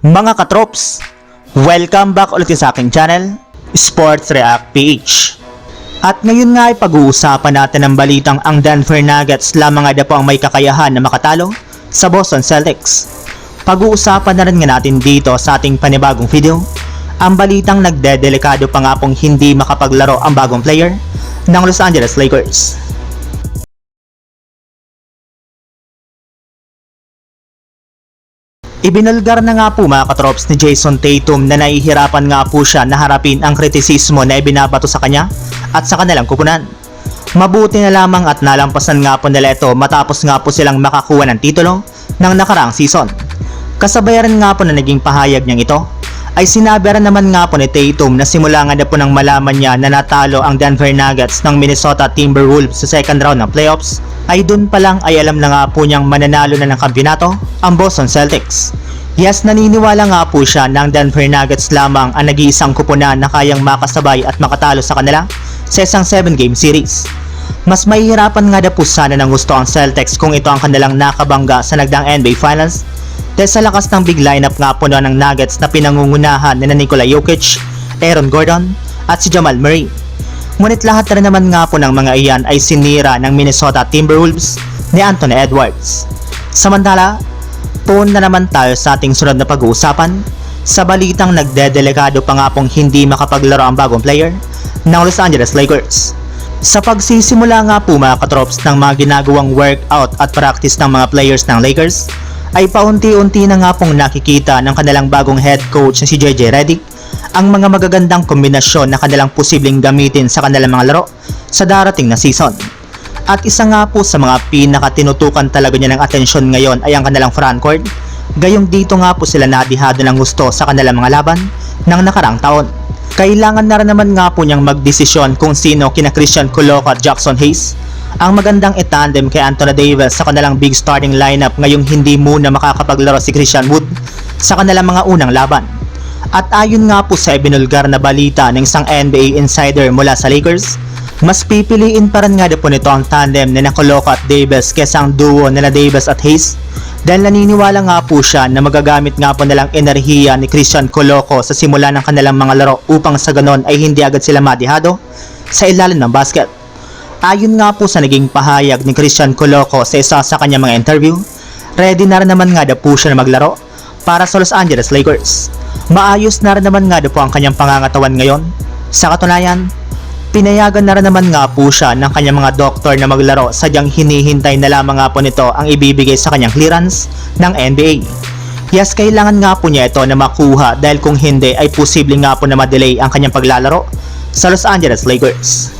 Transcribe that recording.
Mga katrops, welcome back ulit sa aking channel, Sports React PH. At ngayon nga ay pag-uusapan natin ang balitang ang Denver Nuggets lamang daw po ang may kakayahan na makatalo sa Boston Celtics. Pag-uusapan na rin nga natin dito sa ating panibagong video, ang balitang nagdedelikado pa nga pong hindi makapaglaro ang bagong player ng Los Angeles Lakers. Ibinulgar na nga po mga katrops ni Jason Tatum na nahihirapan nga po siya na harapin ang kritisismo na ibinabato sa kanya at sa kanilang kupunan. Mabuti na lamang at nalampasan nga po nila ito matapos nga po silang makakuha ng titulo ng nakaraang season. Kasabayan nga po na naging pahayag niyang ito ay sinabi rin naman nga po ni Tatum na simula nga na po nang malaman niya na natalo ang Denver Nuggets ng Minnesota Timberwolves sa second round ng playoffs ay dun pa lang ay alam na nga po niyang mananalo na ng kampiyonato ang Boston Celtics. Yes, naniniwala nga po siya na ang Denver Nuggets lamang ang nag-iisang kupunan na kayang makasabay at makatalo sa kanila sa isang 7-game series. Mas mahihirapan nga na po sana ng gusto ang Celtics kung ito ang kanilang nakabangga sa nagdang NBA Finals dahil sa lakas ng big lineup nga po ng Nuggets na pinangungunahan ni Nikola Jokic, Aaron Gordon at si Jamal Murray. Ngunit lahat na naman nga po ng mga iyan ay sinira ng Minnesota Timberwolves ni Anthony Edwards. Samantala, tuon na naman tayo sa ating sunod na pag-uusapan sa balitang nagdedelikado pa nga pong hindi makapaglaro ang bagong player ng Los Angeles Lakers. Sa pagsisimula nga po mga katrops ng mga ginagawang workout at practice ng mga players ng Lakers, ay paunti-unti na nga pong nakikita ng kanilang bagong head coach na si JJ Redick ang mga magagandang kombinasyon na kanilang posibleng gamitin sa kanilang mga laro sa darating na season. At isa nga po sa mga pinakatinutukan talaga niya ng atensyon ngayon ay ang kanilang frontcourt. Gayong dito nga po sila nadihado ng gusto sa kanilang mga laban ng nakaraang taon. Kailangan na rin naman nga po niyang magdesisyon kung sino kina Christian Coloco at Jackson Hayes ang magandang itandem kay Anthony Davis sa kanilang big starting lineup ngayong hindi muna makakapaglaro si Christian Wood sa kanilang mga unang laban. At ayon nga po sa ibinulgar na balita ng isang NBA insider mula sa Lakers, mas pipiliin pa rin nga po nito ang tandem ni Coloco at Davis kesa ang duo nila Davis at Hayes dahil naniniwala nga po siya na magagamit nga po nilang enerhiya ni Christian Coloco sa simula ng kanilang mga laro upang sa ganon ay hindi agad sila madihado sa ilalim ng basket. Ayon nga po sa naging pahayag ni Christian Coloco sa isa sa kanyang mga interview, ready na rin naman nga daw po siya na maglaro para sa Los Angeles Lakers. Maayos na rin naman nga daw po ang kanyang pangangatawan ngayon. Sa katunayan, pinayagan na rin naman nga po siya ng kanyang mga doktor na maglaro sadyang hinihintay na lamang nga po nito ang ibibigay sa kanyang clearance ng NBA. Yes, kailangan nga po niya ito na makuha dahil kung hindi ay posibleng nga po na madelay ang kanyang paglalaro sa Los Angeles Lakers.